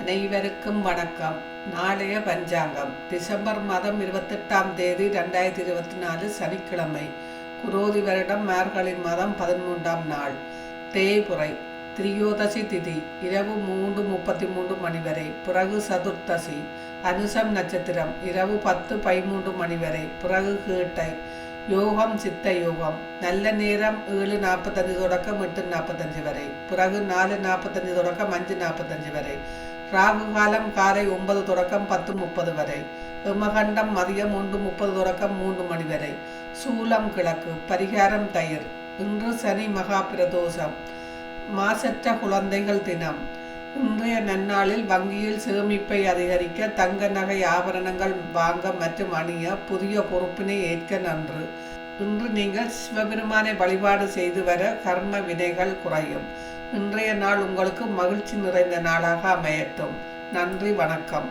அனைவருக்கும் வணக்கம். நாளைய பஞ்சாங்கம். டிசம்பர் மாதம் இருபத்தெட்டாம் தேதி ரெண்டாயிரத்தி இருபத்தி நாலு சனிக்கிழமை. குரோதி வருடம் மார்கழி மாதம் பதிமூன்றாம் நாள். தேய்புரை. திரியோதசி திதி. இரவு மூன்று முப்பத்தி மூன்று மணி வரை. பிறகு சதுர்த்தசி. அனுசம் நட்சத்திரம். இரவு பத்து பதிமூன்று மணி வரை. பிறகு கீட்டை. யோகம் சித்த யோகம். நல்ல நேரம் ஏழு நாற்பத்தஞ்சு தொடக்கம் எட்டு நாற்பத்தஞ்சு வரை. பிறகு நாலு நாற்பத்தஞ்சு தொடக்கம் அஞ்சு நாற்பத்தஞ்சு வரை. ராகு காலம் காலை ஒன்பது தொடக்கம் பத்து முப்பது வரை. எமகண்டம் மதியம் ஒன்று முப்பது தொடக்கம் மூன்று மணி வரை. சூலம் கிழக்கு. பரிகாரம் தயிர். இன்று சனி மகா பிரதோஷம். மாசற்ற குழந்தைகள் தினம். இன்றைய நன்னாளில் வங்கியில் சேமிப்பை அதிகரிக்க தங்க நகை ஆபரணங்கள் வாங்க மற்றும் அணிய புதிய பொறுப்பினை ஏற்க நன்று. இன்று நீங்கள் சிவபெருமானை வழிபாடு செய்து வர கர்ம வினைகள் குறையும். இன்றைய நாள் உங்களுக்கு மகிழ்ச்சி நிறைந்த நாளாக அமையட்டும். நன்றி வணக்கம்.